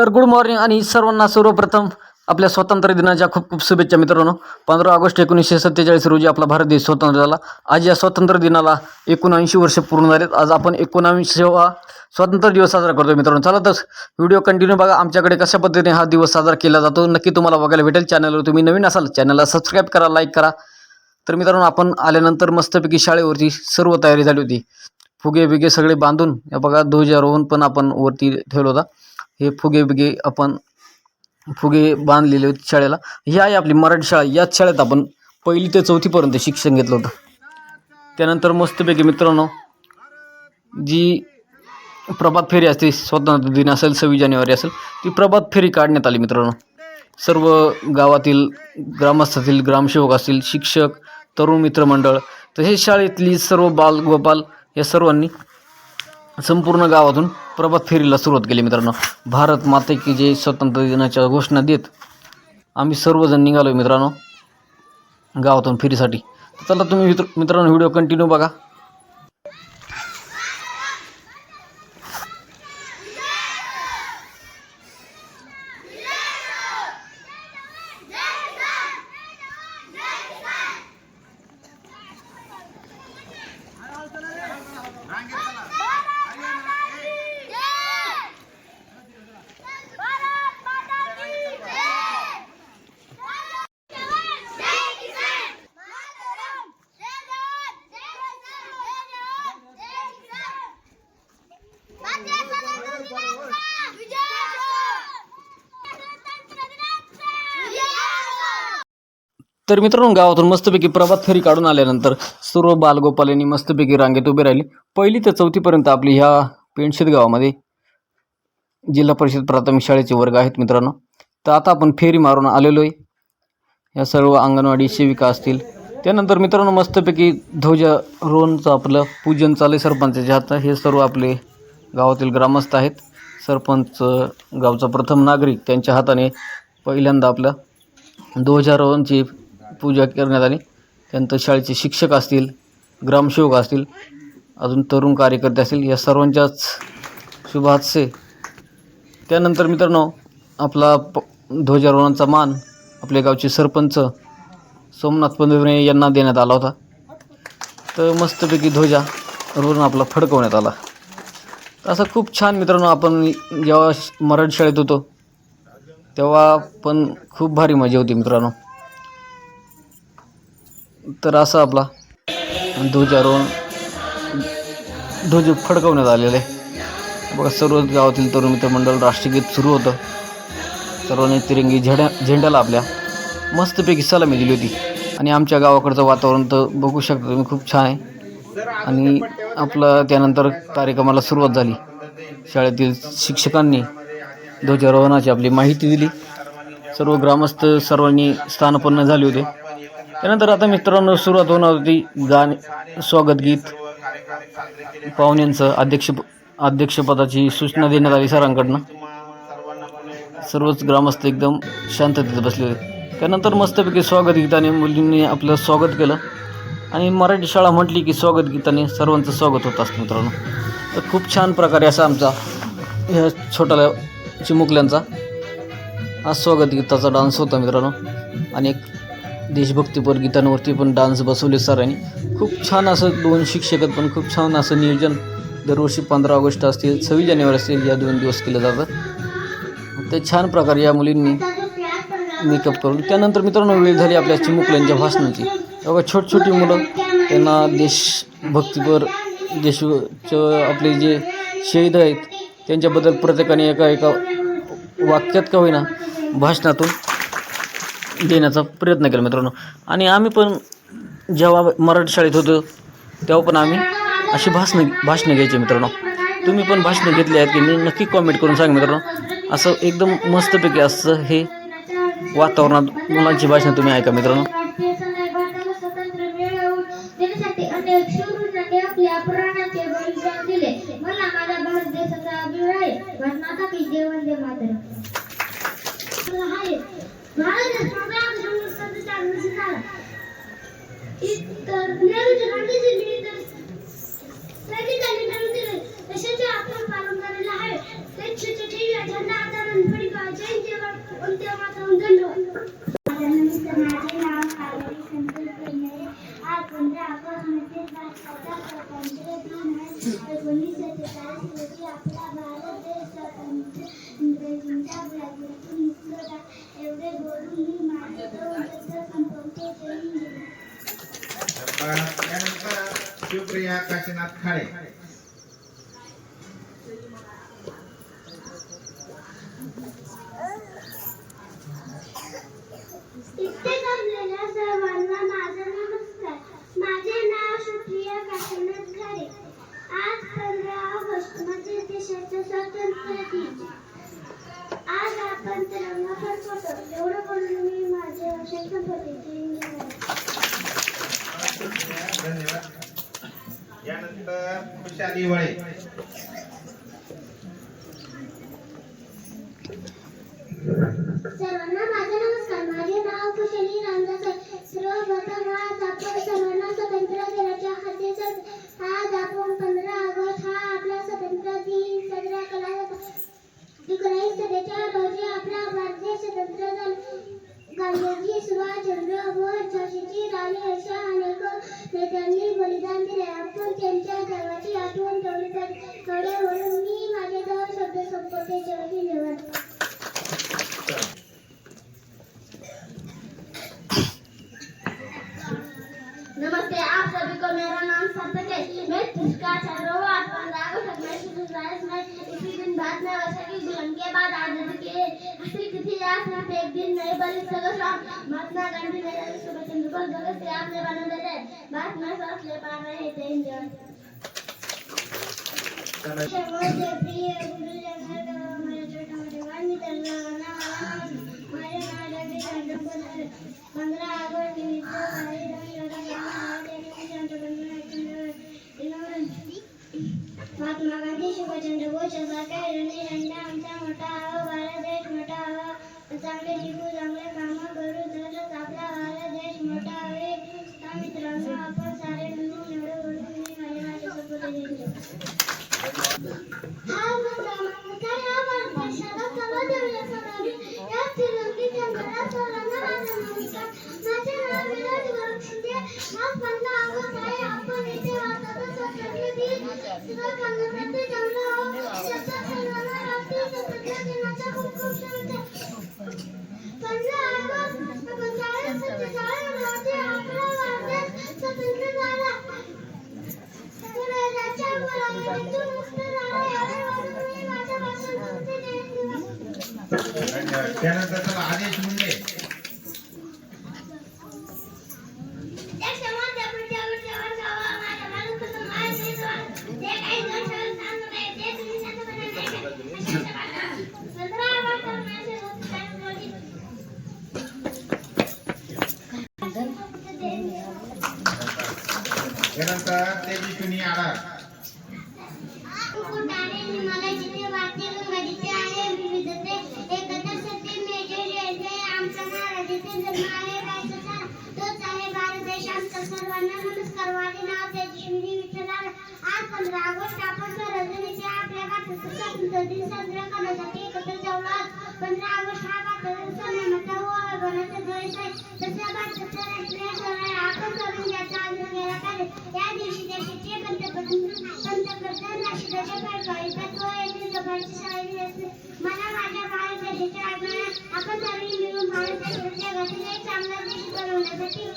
तर good morning आणि सर्वांना सर्वप्रथम आपल्या स्वातंत्र्य दिनाच्या खूप खूप शुभेच्छा मित्रांनो. पंधरा ऑगस्ट एकोणीसशे सत्तेचाळीस रोजी आपला भारत देश स्वतंत्र झाला. आज या स्वातंत्र्य दिनाला एकोणऐंशी वर्ष पूर्ण झालेत. आज आपण एकोणऐंशीवा स्वातंत्र्य दिवस साजरा करतो मित्रांनो. चला तर व्हिडिओ कंटिन्यू बघा. आमच्याकडे कशा पद्धतीने हा दिवस साजरा केला जातो नक्की तुम्हाला बघायला भेटेल. चॅनलवर तुम्ही नवीन असाल चॅनलला सबस्क्राईब करा लाईक करा. तर मित्रांनो आपण आल्यानंतर मस्तपैकी शाळेवरती सर्व तयारी झाली होती. फुगे बिगे सगळे बांधून या बघा ध्वजारोहण पण आपण वरती ठेवलं होता. हे फुगे बिगे आपण फुगे बांधलेले होते शाळेला. ही आहे आपली मराठी शाळा याच शाळेत आपण पहिली ते चौथीपर्यंत शिक्षण घेतलं होतं. त्यानंतर मस्तपैकी मित्रांनो जी प्रभात फेरी असते स्वातंत्र्य दिन असेल सव्वीस जानेवारी असेल ती प्रभात फेरी काढण्यात आली मित्रांनो. सर्व गावातील ग्रामस्थातील ग्रामसेवक असतील शिक्षक तरुण मित्रमंडळ तसेच शाळेतली सर्व बाल गोपाल या सर्वांनी संपूर्ण गावातून प्रभात फेरीला सुरुवात केली मित्रांनो. भारत माते की जे स्वतंत्र दिनाच्या घोषणा देत आम्ही सर्वजण निघालो मित्रांनो गावातून फेरीसाठी. चला तुम्ही मित्र मित्रांनो व्हिडिओ कंटिन्यू बघा. तर मित्रांनो गावातून मस्तपैकी प्रभात फेरी काढून आल्यानंतर सर्व बालगोपाल यांनी मस्तपैकी रांगेत उभे राहिली. पहिली ते चौथीपर्यंत आपली ह्या पेणशेत गावामध्ये जिल्हा परिषद प्राथमिक शाळेचे वर्ग आहेत मित्रांनो. तर आता आपण फेरी मारून आलेलो आहे. या सर्व अंगणवाडी सेविका असतील. त्यानंतर मित्रांनो मस्तपैकी ध्वजारोहणचं आपलं पूजन चालू आहे सरपंचाच्या हातात हे सर्व आपले गावातील ग्रामस्थ आहेत. सरपंच गावचा प्रथम नागरिक त्यांच्या हाताने पहिल्यांदा आपलं ध्वजारोहणची पूजा करण्यात आली. त्यानंतर शाळेचे शिक्षक असतील ग्रामसेवक असतील अजून तरुण कार्यकर्ते असतील या सर्वांच्याच शुभाचे त्यानंतर मित्रांनो आपला प ध्वजारोहणाचा मान आपल्या गावचे सरपंच सोमनाथ पंधुरे यांना देण्यात आला होता. तर मस्तपैकी ध्वजा रोहण आपला फडकवण्यात आला. असं खूप छान मित्रांनो आपण जेव्हा श- मराठी शाळेत होतो तेव्हा पण खूप भारी मजा होती मित्रांनो. तर असा आपला ध्वजारोहण ध्वज फडकवण्यात आलेले आहे. बघा सर्व गावातील तरुण मित्रमंडळ राष्ट्रगीत सुरू होतं. सर्वांनी तिरंगी झेंड्या झेंड्याला आपल्या मस्तपैकी सलामी दिली होती. आणि आमच्या गावाकडचं वातावरण तर बघू शकता तुम्ही खूप छान आहे. आणि आपलं त्यानंतर कार्यक्रमाला सुरुवात झाली. शाळेतील शिक्षकांनी ध्वजारोहणाची आपली माहिती दिली. सर्व ग्रामस्थ सर्वांनी स्थानपन्न झाले होते. त्यानंतर आता मित्रांनो सुरुवात होणार होती गाणे स्वागत गीत. पाहुण्यांचं अध्यक्ष अध्यक्षपदाची सूचना देण्यात आली सरांकडनं. सर्वच ग्रामस्थ एकदम शांततेत बसले होते त्यानंतर मस्तपैकी स्वागत गीताने मुलींनी आपलं स्वागत केलं. आणि मराठी शाळा म्हटली की स्वागत गीताने सर्वांचं स्वागत होत असतं मित्रांनो. तर खूप छान प्रकारे असा आमचा ह्या छोट्या चिमुकल्यांचा हा स्वागत गीताचा डान्स होता मित्रांनो. आणि एक देशभक्तीपर गीतांवरती पण डान्स बसवले सरांनी. खूप छान असं दोन शिक्षक पण खूप छान असं नियोजन दरवर्षी पंधरा ऑगस्ट असतील सव्वीस जानेवारी असतील या दोन दिवस केलं जातं. ते छान प्रकारे या मुलींनी मेकअप करून त्यानंतर मित्रांनो वेळ झाली आपल्या चिमुकल्यांच्या भाषणाची. तेव्हा छोट छोटी मुलं त्यांना देशभक्तीपर देशचं आपले जे शहीद आहेत त्यांच्याबद्दल प्रत्येकाने एका एका वाक्यात का होईना भाषणातून देण्याचा प्रयत्न केला मित्रांनो. आणि आम्ही पण जेव्हा मराठी शाळेत होतो तेव्हा पण आम्ही अशी भाषणं भाषणं घ्यायची मित्रांनो. तुम्ही पण भाषणं घेतली आहेत की मी नक्की कॉमेंट करून सांगा मित्रांनो. असं एकदम मस्तपैकी असं हे वातावरणात मुलांची भाषणं तुम्ही ऐका मित्रांनो भारताला स्वातंत्र्य मिळवून देण्यासाठी अनेक शूरांनी आपल्या प्राणाचे बलिदान दिले मला माझ्या भारत देशाचा अभिमान आहे भारत की जय वंदे मातरम भारत देश आपल्या संस्थांचा चालू झाला इतर नेहरूच्या गांधीजींनी तर सैनिकांनी मिळवून दिले देशाचे आपण पालन करायला हवे त्यांचे ठेवी झेंडा आंदोलन माझे नाव कावेरी संतोष पेंढारे. आज पंधरा ऑगस्ट म्हणजे सत्तेचाळीस रोजी आपला भारत देश स्वतंत्र इंग्रजांच्या व्याख्येतून मुक्त झाला. एवढे बोलून मी माझे दोन शब्द संपवते. जय हिंद, जय महाराष्ट्र. त्यानंतर शिवप्रिया काशीनाथ खाडे इथे जमलेल्या सर्वांना माझा नमस्कार माझे नाव सुप्रिया काशीनाथ घारे आज पंधरा ऑगस्ट म्हणजे देशाचं स्वातंत्र्य दिन आज आपण तिरंगा फडकवतो एवढं बोलून मी माझे असे संपत्ती धन्यवाद यानंतर खुशाली वळे. नमस्ते आप सभी को मेरा नाम सार्थक है। मैं तुझका चंद्रो आज पंद्रह अगस्त उन्नीस सौ सैंतालीस में इसी दिन भारत में वर्षा की दुल्हन के बाद आज़ादी के हँसी तिथि आज सिर्फ़ एक दिन नहीं बल्कि सगों शाम महात्मा गांधी ने सुभाष चंद्र बोस भगत सिंह आपने बना दिले भारत में सांस ले पा रहे थे इंडियन चांगले शिकू चांगले काम त्यानंतर चला आदेश मुंडे पंधरा ऑगस्ट हा भारताचा सण व अभिमानाचा दिवस आहे तसा भारताचा राष्ट्रीय सण आहे आपण सर्वांनी केला पाहिजे या दिवशी देशाचे पंतप्रधान पंतप्रधान राष्ट्राच्या कारभारीतात व येथील लोकांची असते मला माझ्या भारत देशाच्या अभिमान आपण सर्व मिळून भारत देशाच्या जगातील एक चांगला देश बनवण्यासाठी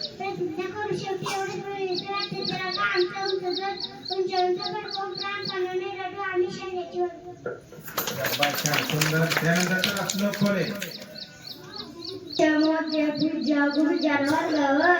करू शेवटी एवढेच मिळून वाटते तर आता आमचा उंच जर उंच उंच पडकून रडू आम्ही छान सुंदर त्यानंतर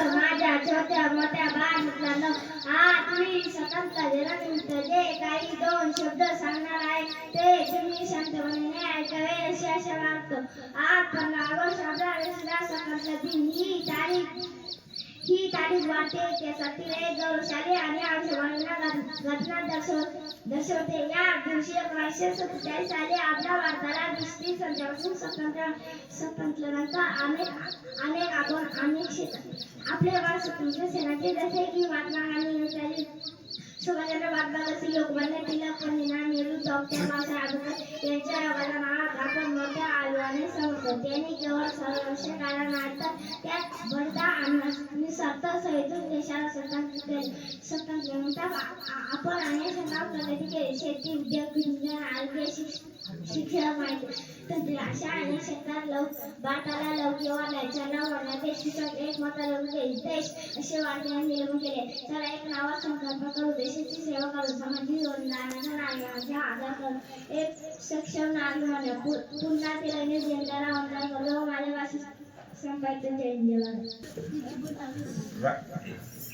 माझ्या छोट्या मोठ्या बाळांना आज मी स्वतंत्र दिनानिमित्त जे काही दोन शब्द सांगणार आहे ते तुम्ही शांतपणे ऐकावे असे आशा वाटतो आज पंधरा ऑगस्ट आपला देशाला दिन ही तारीख ही तारीख वाटते त्यासाठी एक गौरवशाली आणि अभिमानाला घटना दर्शव दर्शवते. या दिवशी एकोणीसशे सत्तेचाळीस साली आपल्या भारताला दृष्टी संघापासून स्वतंत्र स्वतंत्रनंतर अनेक अनेक आपण अनेक क्षेत्र आपले भारत स्वतंत्र सेनाचे जसे की महात्मा गांधी नेताजी सुभाषचंद्र लोकमान्य टिळक पंडिना नेहरू डॉक्टर बाबासाहेब आंबेडकर यांच्या योगदानात आपण मोठ्या आव्हाने समजतो त्यांनी केवळ संरक्षकाला कारणार्थ त्यात बडदा आणि निस्वार्थ सहितून देशाला स्वतंत्र केले स्वतंत्र म्हणतात आपण अनेक नाव प्रगती केली. शेती उद्योग विज्ञान आरोग्य शिक्षण माहिती तंत्र अशा अनेक क्षेत्रात लोक भारताला लवकिवा द्यायचा न म्हणणार देश विकास एक मत लोक देश असे वाढण्याने निर्माण केले. चला एक नावा संकल्प करू देश देशाची सेवा करू सामाजिक योगदानाचा नागरिकांचा आदर करू एक सक्षम नागरिक म्हणून पुन्हा तिरंगी झेंड्याला वंदन करतो माझ्या भाषेत संपायचं जय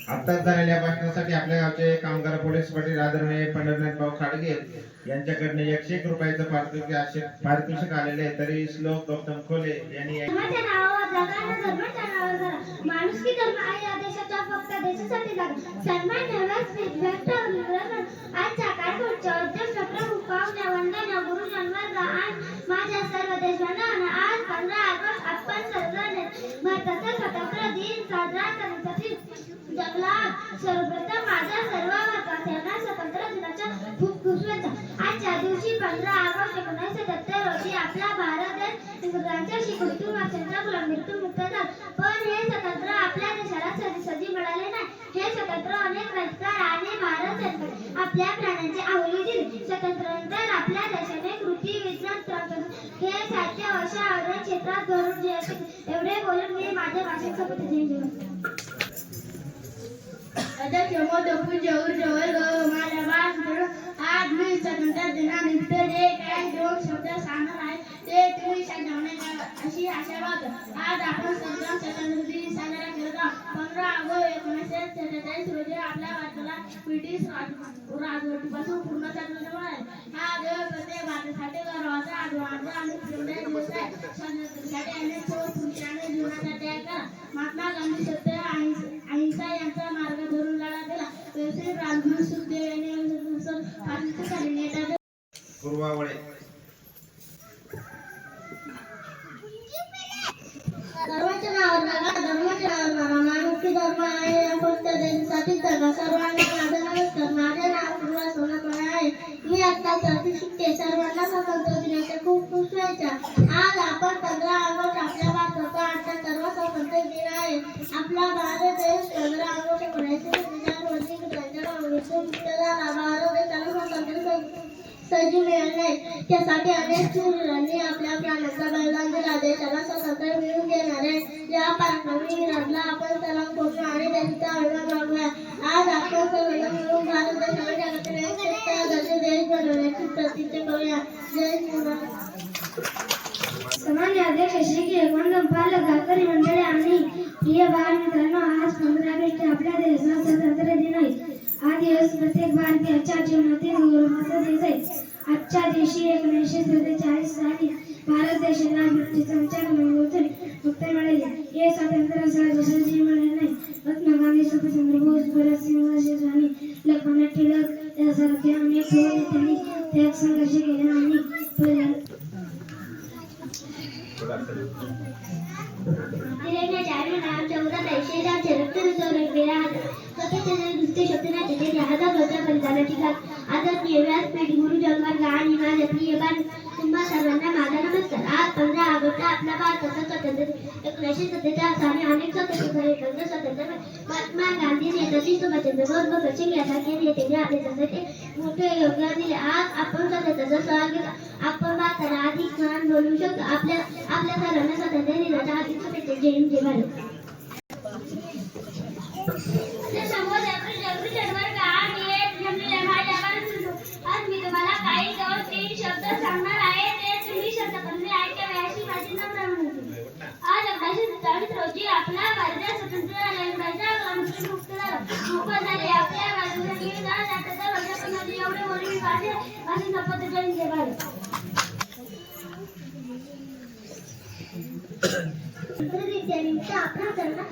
आताच झालेल्या भाषणासाठी आपल्या गावचे कामगार पोलीस पाटील आदरणीय पंढरनाथ भाऊ खाडगे यांच्याकडनं एकशे एक रुपयाचं पारितोषिक पारितोषिक आलेलं आहे. तरी श्लोक गौतम खोले यांनी माणुसकी धर्म आहे या फक्त देशासाठी सन्मान व्यक्त आजच्या पाहुण्या वंदना आणि माझ्या सर्व देशबांधवांना आज पंधरा ऑगस्ट आपण सर्वजण भारताचा स्वतंत्र दिन साजरा करण्यासाठी जगला सर्वप्रथम माझ्या सर्व भारताच्या स्वतंत्र दिनाच्या खूप खूप शुभेच्छा आजच्या दिवशी एकोणीसशे सत्तर रोजी आपला भारत देश इंग्रजांच्या शिकवणीतून वाचनाच्या गुलामीतून मुक्त झाला. पण हे स्वतंत्र आपल्या देशाला सहजी मिळाले नाही. हे स्वतंत्र अनेक राजकार आणि भारत सरकार आपल्या प्राण्यांची आहुती दिली. स्वातंत्र्यानंतर आपल्या देशाने कृती विज्ञान हे साहित्य अशा अनेक क्षेत्रात घडून जे एवढे बोलून मी माझ्या भाषेत शपथ अध्यक्ष मोदपूर जवळ जवळ अशी आशा बाळगतो आज आपण संग्राम स्वतंत्र दिन साजरा करत आहोत पंधरा ऑगस्ट एकोणीसशे सत्तेचाळीस रोजी आपल्या भारताला ब्रिटिश राजवटीपासून पूर्ण स्वातंत्र्य मिळाले हा दिवस प्रत्येक भारतासाठी गर्वाचा अभिमानाचा आणि प्रेरणाचा दिवस आहे. स्वातंत्र्यासाठी अनेक थोर पुरुषांनी जीवनाचा त्याग करा महात्मा गांधी सत्य अहिंसा यांचा मार्ग धरून लढा दिला व्यवस्थित राजगुरू सुखदेव यांनी फाशीची झाली नेता पूर्वावळे धर्माच्या नावावर जगा धर्माच्या नावावर मारा माणुसकी धर्म आहे या फक्त देशासाठी जगा सर्वांना माझा नमस्कार माझे नाव पूर्वा सोनापणे आहे? मी आता चौथी शिकते. सर्वांना स्वातंत्र्य दिनाच्या खूप खूप शुभेच्छा. आज आपण पंधरा ऑगस्ट आपल्या भारताचा आजचा सर्व स्वातंत्र्य दिन आहे. आपला भारत देश पंधरा ऑगस्ट एकोणीसशे विचार होती इंग्रजांच्या मागणीतून मुक्त झाला सं- संधी मिळाले त्यासाठी अनेक शूरांनी आपल्या प्राणांचा बलिदान दिला. देशाला स्वातंत्र्य मिळवून देणारे या पराक्रमी वीरांना आपण सलाम करतो आणि त्यांचा अभिमान बाळगूया आज आपण सर्वजण मिळून भारत देशाला जगातील एक आदर्श देश बनवण्याची प्रतिज्ञा करूया. जय श्रीराम सामान्य अध्यक्ष श्री किरण पालक गावकरी मंडळी आणि प्रिय बाळ मित्रांनो आज पंधरा ऑगस्ट आपल्या देशाचा स्वातंत्र्य दिन आहे. हा दिवस प्रत्येक भारतीयाच्या जीवनातील गौरवाचा दिवस आहे. महात्मा गांधी नेताजी सुभाषचंद्र बोस भगतसिंग यासारखे नेत्यांनी आपल्या देशासाठी मोठे योगदान दिले आज आपण स्वतःचा सोहळा आपण भारताला अधिक छान बोलू शकतो आपल्या आपल्या सर्वांना स्वातंत्र्य दिनाच्या हार्दिक शुभेच्छा जय हिंद जय भारत आज मी तुम्हाला काही दोन तीन शब्द सांगणार आहे ते तुम्ही शब्दपणे ऐकावे अशी माझी नम्र विनंती आज एकोणीसशे सत्तावीस रोजी आपला भारत स्वतंत्र झाला इंग्रजांच्या मुक्त झाला झाले. आपल्या एवढे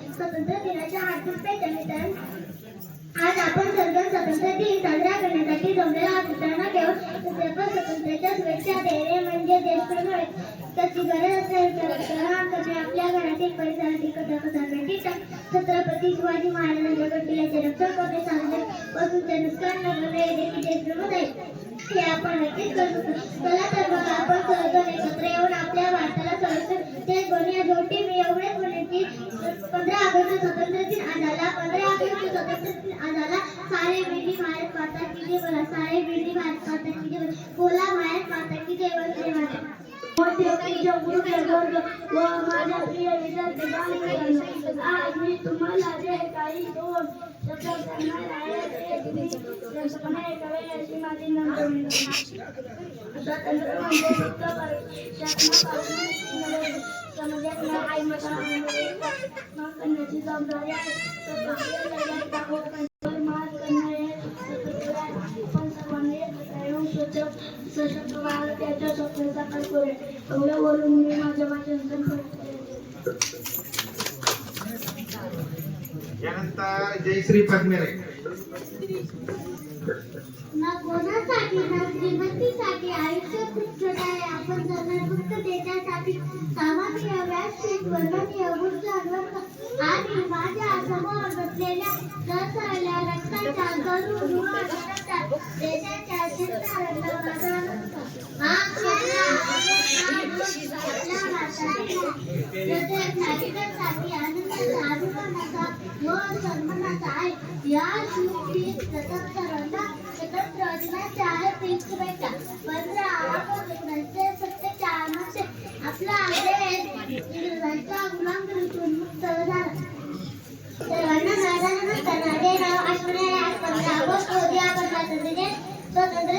शपथ दिनाच्या हार्दिक शुभेच्छा मित्रांनो आज आपण सर्व स्वतंत्र दिन साजरा करण्यासाठी जमलेला आहोत मित्रांनो केवळ सर्व स्वातंत्र्याच्या शुभेच्छा देणे म्हणजे देशप्रेम त्याची गरज असल्याने आपल्या घरातील परिसरात एकत्र करण्याची छत्रपती शिवाजी महाराजांच्या गडकिल्ल्याचे रक्षण करणे सांगते पासून ते नुकसान करणे हे आपण नक्कीच करू चला तर मग आपण सर्वजण एकत्र येऊन आपल्या भारताला संरक्षण. ते मी एवढेच म्हणे की पंधरा ऑगस्ट स्वतंत्र दिन पंधरा ऑगस्ट स्वतंत्र दिन सारे बेटी भारत माता की जय बोला. सारे बेटी भारत माता की बोला. भारत माता की जय बोला. व माझ्या प्रिय विद्यार्थी आज मी तुम्हाला जे काही दोन शब्द सांगणार आहे ते अशी माझी करण्याची जबाबदारी आहे स्वातंत्र्य लढ्यात दाखवण्यावर मात करणारे स्वातंत्र्य आपण सर्वांनी एकत्र येऊन स्वच्छ सशक्त भारत स्वप्न साकार मी माझ्या भाषण संपवते यानंतर जयश्री पद्मेरे ना कोणासाठी ना श्रीमंतीसाठी आयुष्य खूप छोट आहे आपण जगणार फक्त देण्यासाठी सामान्य व्यासपीठ वर्णनीय गुण आणि माझ्यासमोर बसलेल्या रक्ताच्या गरुड देशाच्या हा आपल्या नागरिकांसाठी आनंदाचा अभिमानाचा व सन्मानाचा आहे या शुभदिनी सतत रंगा स्वतंत्र दिनाच्या हार्दिक शुभेच्छा पंधरा ऑगस्ट एकोणीसशे सत्तेचाळीसमध्ये आपला मुक्त झाला सर्वांना माझा नमस्कार नाव अश्विनी आहे. आज पंधरा ऑगस्ट रोजी आपण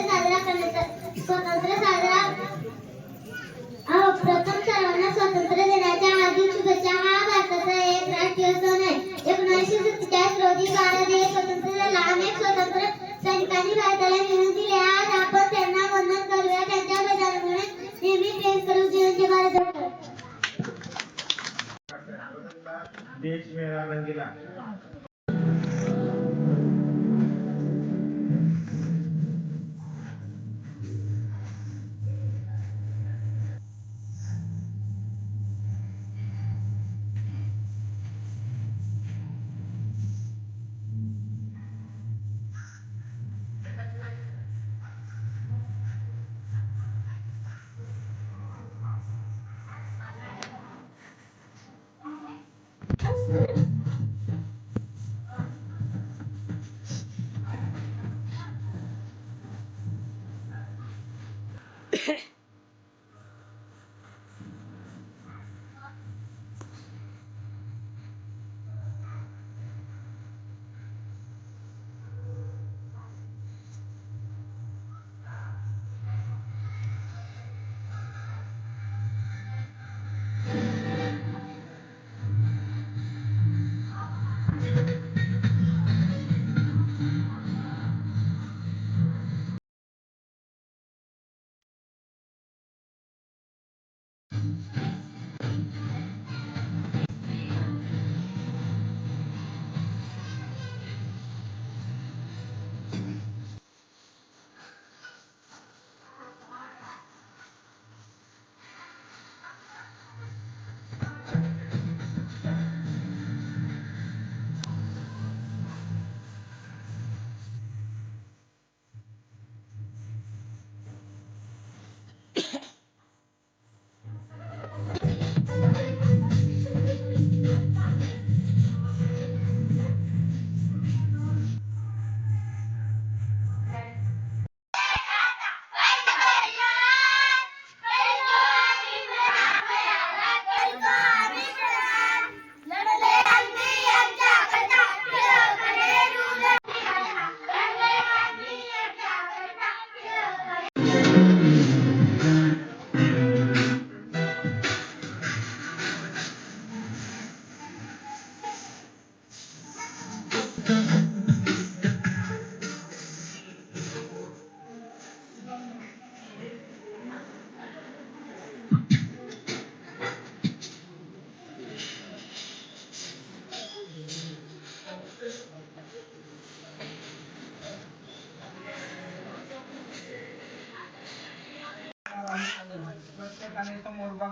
साजरा करण्याचा स्वतंत्र साजरा सैनिकांनी भारताला घेऊन दिले आज आपण त्यांना वंदन करूया त्यांच्या बलिदानामुळे नेहमी प्रेम करू जीवनचे भारत देश मेरा रंगीला test it.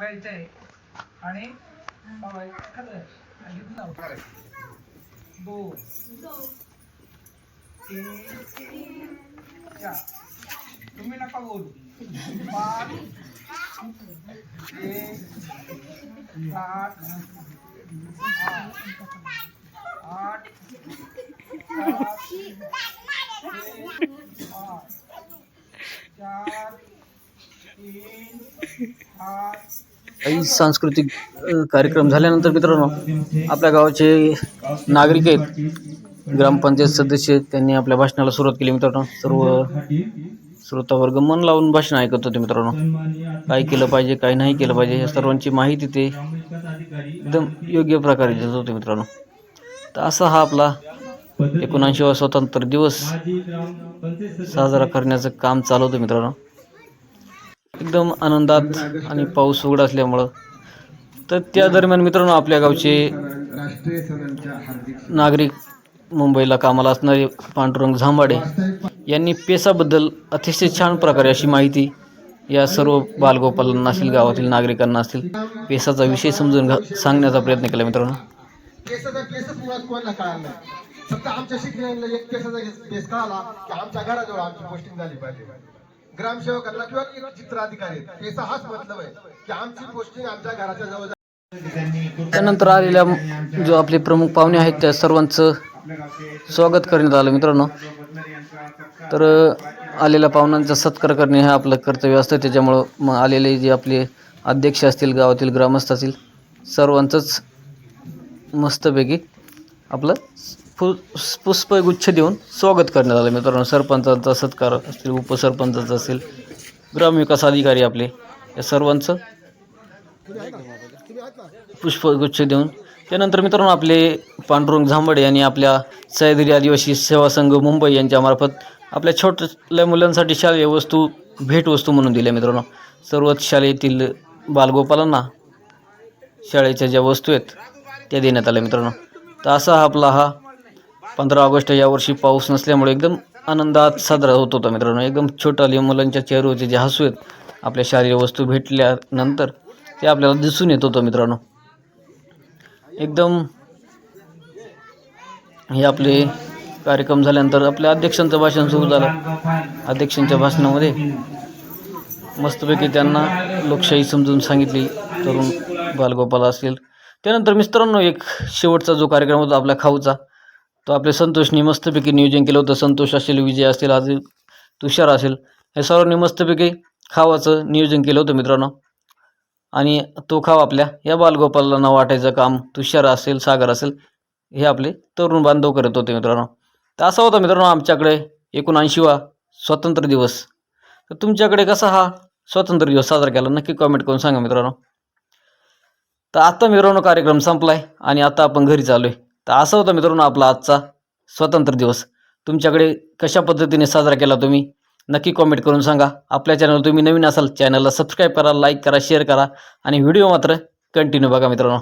समोर बघायचंय आणि बघायचं खरं आणि तीन चार तुम्ही नका बोलू. पाच. एक. सात. आठ. पाच चार. तीन. आठ काही सांस्कृतिक कार्यक्रम झाल्यानंतर मित्रांनो आपल्या गावाचे नागरिक आहेत. ग्रामपंचायत सदस्य आहेत. त्यांनी आपल्या भाषणाला सुरुवात केली मित्रांनो. सर्व श्रोतावर्ग मन लावून भाषण ऐकत होते मित्रांनो. काय केलं पाहिजे काय नाही केलं पाहिजे या सर्वांची माहिती ते एकदम योग्य प्रकारे देत होते मित्रांनो. तर असा हा आपला एकोणऐंशीवा स्वतंत्र दिवस साजरा करण्याचं काम चालवतो मित्रांनो. एकदम आनंदात आणि पाऊस उघड असल्यामुळं. तर त्या दरम्यान मित्रांनो आपल्या गावचे नागरिक मुंबईला कामाला असणारे पांडुरंग झांबाडे यांनी पेसाबद्दल अतिशय छान प्रकारे अशी माहिती या सर्व बालगोपालांना असतील गावातील नागरिकांना असतील पेसाचा विषय समजून घा सांगण्याचा प्रयत्न केला मित्रांनो. केसाचा केसच मुळात कोणाला कळाला नाही? फक्त आमच्या शिकण्याला एक केसाचा केस केस कळाला की आमच्या घराजवळ आमची पोस्टिंग झाली पाहिजे. ग्रामसेवकांना किंवा चित्राधिकारी केसा हाच मतलब आहे की आमची पोस्टिंग आमच्या घराच्या जवळ. त्यानंतर आलेल्या जो आपले प्रमुख पाहुणे आहेत त्या सर्वांचं स्वागत करण्यात आलं मित्रांनो तर आलेल्या पाहुण्यांचा सत्कार करणे हे आपलं कर्तव्य असतं त्याच्यामुळं मग आलेले जे आपले अध्यक्ष असतील गावातील ग्रामस्थ असतील सर्वांचंच मस्तपैकी आपलं फु पुष्पगुच्छ देऊन स्वागत करण्यात आलं. मित्रांनो सरपंचांचा सत्कार असतील उपसरपंचाचा असेल ग्रामविकास अधिकारी आपले या सर्वांचं पुष्पगुच्छ देऊन. त्यानंतर मित्रांनो आपले पांडुरंग झांबडे यांनी आपल्या सह्याद्री आदिवासी सेवा संघ मुंबई यांच्यामार्फत आपल्या छोट्या मुलांसाठी शालेय वस्तू भेटवस्तू म्हणून दिल्या मित्रांनो. सर्वच शाळेतील बालगोपालांना शाळेच्या ज्या वस्तू आहेत त्या देण्यात आल्या मित्रांनो. तर असा हा आपला हा पंधरा ऑगस्ट यावर्षी पाऊस नसल्यामुळे एकदम आनंदात साजरा होत होता मित्रांनो. एकदम छोटाली मुलांच्या चेहऱ्यावरचे जे हसू आहेत आपल्या शारीरिक वस्तू भेटल्यानंतर ते आपल्याला दिसून येत होतं मित्रांनो. एकदम हे आपले कार्यक्रम झाल्यानंतर आपल्या अध्यक्षांचं भाषण सुरू झालं. अध्यक्षांच्या भाषणामध्ये मस्तपैकी त्यांना लोकशाही समजून सांगितली. तरुण बालगोपाल असेल त्यानंतर मित्रांनो एक शेवटचा जो कार्यक्रम होता आपल्या खाऊचा. तो आपल्या संतोषनी मस्तपैकी नियोजन केलं होतं. संतोष असेल विजय असेल आज तुषार असेल या सर्वांनी मस्तपैकी खावाचं नियोजन केलं होतं मित्रांनो. आणि तो खाव आपल्या या बालगोपालांना वाटायचं काम तुषार असेल सागर असेल हे आपले तरुण बांधव करत होते मित्रांनो. तर असा होता मित्रांनो आमच्याकडे एकोणऐंशीवा स्वातंत्र्य दिवस. तर तुमच्याकडे कसा हा स्वातंत्र्य दिवस साजरा केला नक्की कमेंट करून सांगा मित्रांनो. तर आत्ता मित्रांनो कार्यक्रम संपला आहे आणि आता आपण घरी चालू आहे. तर असा होता मित्रांनो आपला आजचा स्वातंत्र्य दिवस. तुमच्याकडे कशा पद्धतीने साजरा केला तुम्ही? नक्की कॉमेंट करून सांगा. आपल्या चॅनल तुम्ही नवीन असाल चॅनलला सबस्क्राईब करा लाईक करा शेअर करा आणि व्हिडिओ मात्र कंटिन्यू बघा मित्रांनो.